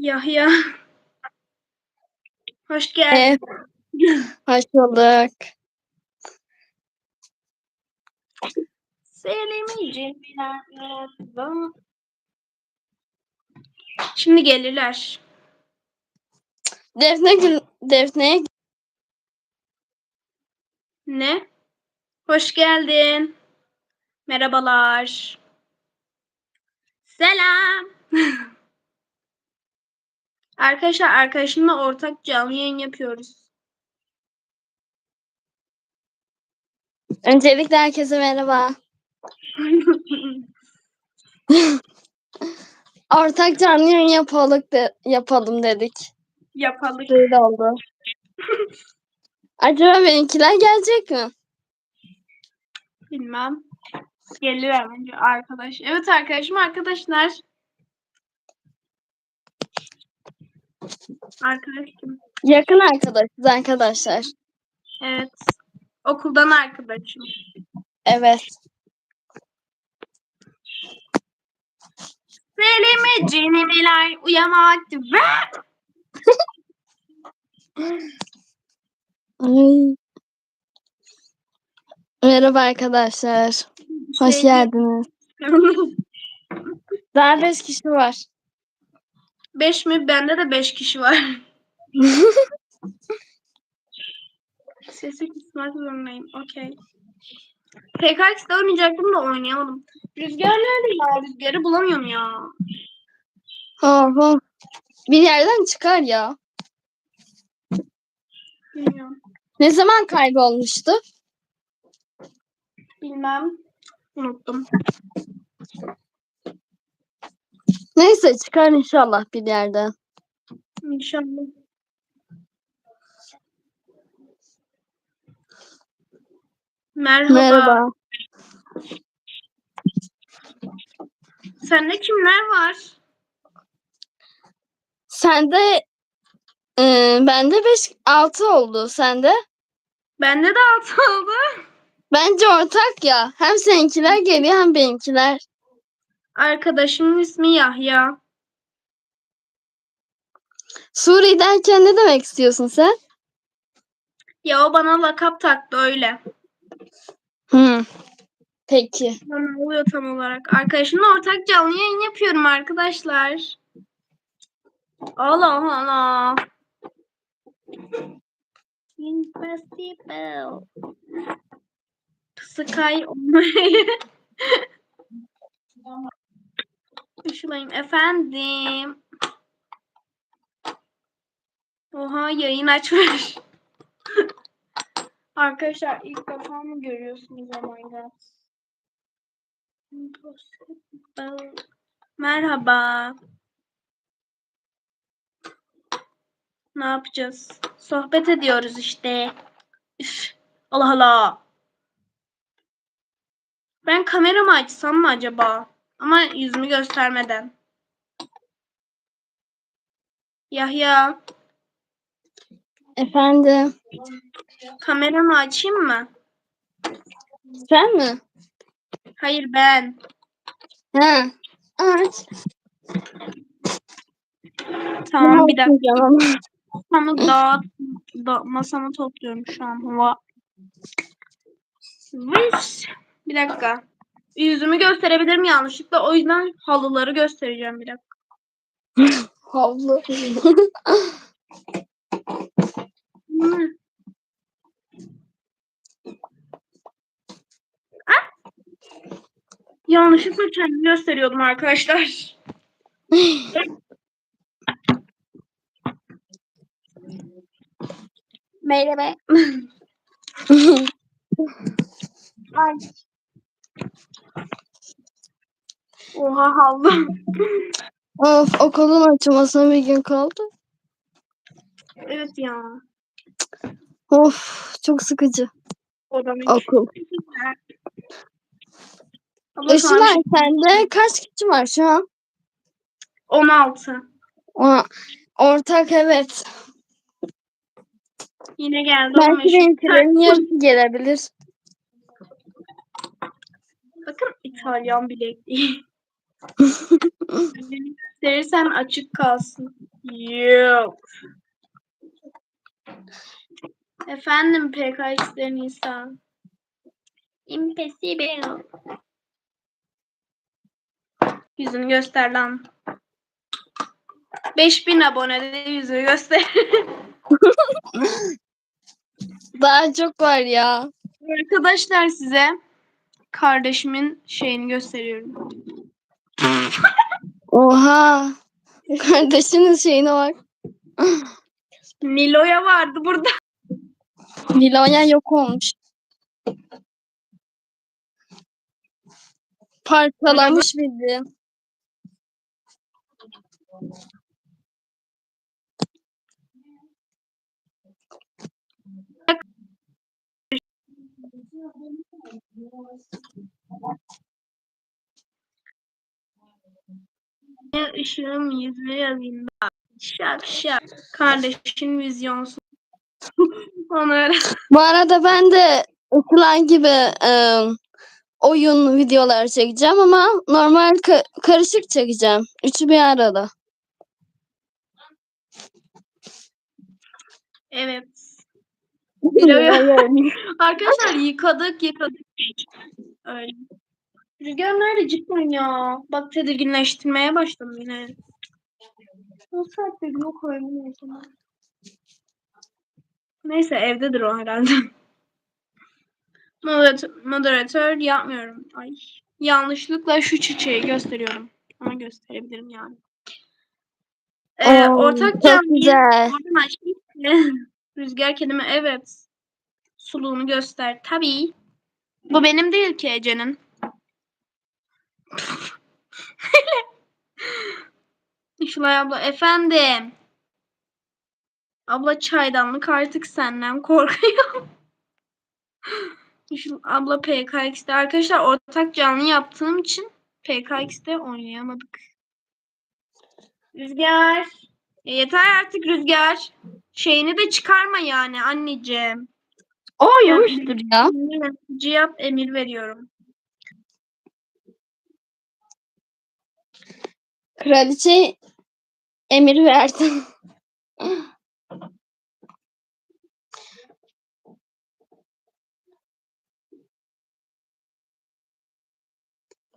Yahya. Hoş geldin. Evet. Hoş bulduk. Selim'i Cemile merhaba. Şimdi gelirler. Defne Gül Defne'ye Ne? Hoş geldin. Merhabalar. Selam. Arkadaşlar arkadaşımla ortak canlı yayın yapıyoruz. öncelikle herkese merhaba. Ortak canlı yayın yapalım, de, yapalım dedik. Yapalım. Böyle oldu. Acaba benimkiler gelecek mi? Bilmem. Gelir önce arkadaş. Evet arkadaşım arkadaşlar. Arkadaşım. Yakın arkadaşız arkadaşlar. Evet. Okuldan arkadaşım. Evet. Selim'e cinimeler uyama vakti ve Ay. Merhaba arkadaşlar. Hoş Şey- geldiniz. Daha beş kişi var. Beş mi? Bende de beş kişi var. Sesi kısmak zorundayım. Okey. PKX'de oynayacaktım da oynayamadım. Rüzgar nerede ya? Rüzgarı bulamıyorum ya. Oho. Bir yerden çıkar ya. Bilmiyorum. Ne zaman kaybolmuştu? Bilmem. Unuttum. Neyse çıkar inşallah bir yerden. İnşallah. Merhaba. Merhaba. Sende kimler var? Sende e, bende 5 6 oldu. Sende? Bende de altı oldu. Bence ortak ya. Hem seninkiler geliyor hem benimkiler. Arkadaşımın ismi Yahya. Suri derken ne demek istiyorsun sen? Ya o bana lakap taktı öyle. Hı. Peki. Ne oluyor tam olarak? Arkadaşımla ortak canlı yayın yapıyorum arkadaşlar. Allah Allah. Impossible. Sky olmayı. Işılayım efendim. Oha yayın açmış. Arkadaşlar ilk defa mı görüyorsunuz oh. Merhaba. Ne yapacağız? Sohbet ediyoruz işte. Üf, Allah Allah. Ben kameramı açsam mı acaba? Ama yüzümü göstermeden. Yahya, Efendim. kameramı açayım mı? Sen mi? Hayır ben. Ha. Aç. Tamam bir dakika. Tamam. Masamı dağıt, da, masamı topluyorum şu an. Hava. Bir dakika. Yüzümü gösterebilirim yanlışlıkla. O yüzden halıları göstereceğim bir dakika. Havlu. Hmm. Ah! Yanlışlıkla kendimi gösteriyordum arkadaşlar. Merhaba. Ay. Oha havlu. of okulun açılmasına bir gün kaldı. evet ya. Of çok sıkıcı. Hiç. Okul. Şu Işılay sende kaç kişi var şu an? 16. O, ortak evet. Yine geldi Belki 15. benimkilerin yarısı gelebilir. Bakın İtalyan bilekliği. Gösterirsen açık kalsın. Yok. Efendim PKX'de Nisan. Impossible. Yüzünü göster lan. 5000 abonede yüzünü göster. Daha çok var ya. Arkadaşlar size kardeşimin şeyini gösteriyorum. Oha. Kardeşinin şeyine bak. Nilo'ya vardı burada. Nilonya yok olmuş. Parçalamış bizi. Işığım yüzüne yazayım da. Şak şak. Kardeşin vizyonsuz. Öyle. Bu arada ben de okulan gibi e, oyun videoları çekeceğim ama normal ka- karışık çekeceğim. Üçü bir arada. Evet. Arkadaşlar yıkadık yıkadık. Öyle. Rüzgar nerede cidden ya? Bak tedirginleştirmeye başladım yine. O saatte yok öyle neyse. Neyse evdedir o herhalde. Moderatör, moderatör yapmıyorum. Ay. Yanlışlıkla şu çiçeği gösteriyorum. Ama gösterebilirim yani. Ee, Oo, ortak canlıyı oradan açayım. Rüzgar kedimi evet. Suluğunu göster. Tabii. Bu benim değil ki Ece'nin. Şulay abla efendim. Abla çaydanlık artık senden korkuyor. Şu abla PKX'de arkadaşlar ortak canlı yaptığım için PKX'de oynayamadık. Rüzgar. E, yeter artık Rüzgar. Şeyini de çıkarma yani anneciğim. O yumuştur ya. Yap emir veriyorum. Kraliçe emir verdi.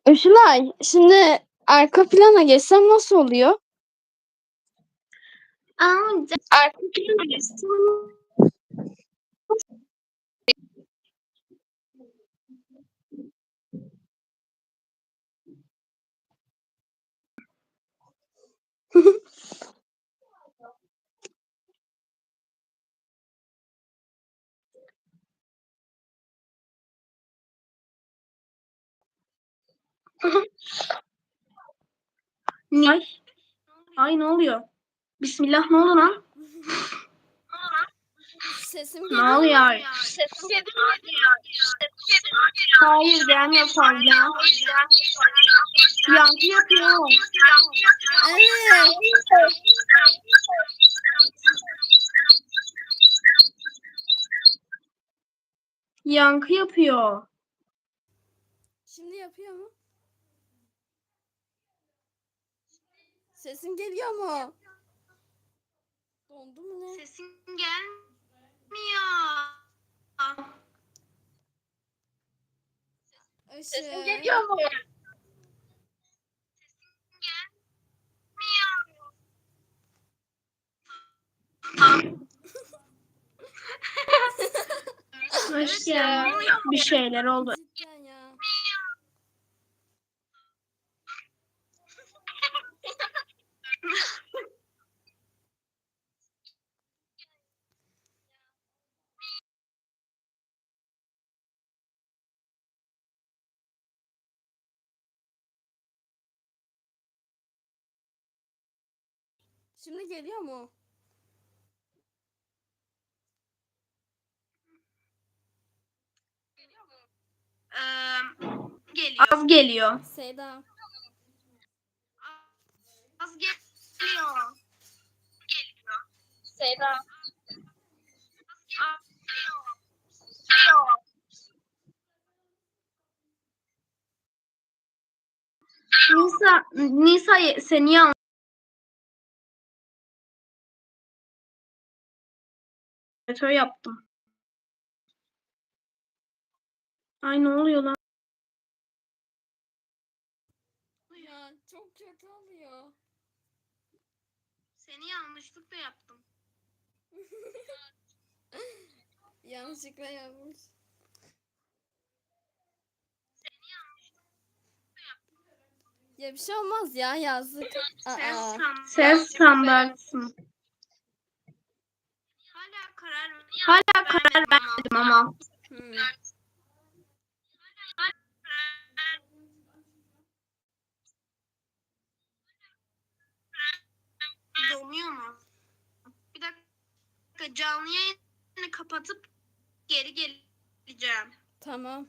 Işılay, şimdi arka plana geçsem nasıl oluyor? Aa, Arka Ay. Ay ne oluyor? Bismillah ne oldu lan? Sesim Ne oluyor? Hayır gelmiyor fazla. Yankı yapıyor. Evet. Yankı yapıyor. Şimdi yapıyor mu? Sesim geliyor mu? Dondu mu ne? Sesin gelmiyor. Sesim mu? Hoş geldin. Bir şeyler oldu. Cidden ya. Şimdi geliyor mu? geliyor. Az geliyor. Seyda. Az geliyor. Seyda. Nisa Nisa, seni yanlış yaptım. Ay ne oluyor lan? Ya çok kötü oluyor. Seni yanlışlıkla yaptım. Yanlışlıkla yapmış. Ya bir şey olmaz ya yazdık. Ses, Aa. standartsın. Hala karar Hala karar vermedim ama. Hmm. Donuyor mu? Bir dakika canlı yayını kapatıp geri geleceğim. Tamam.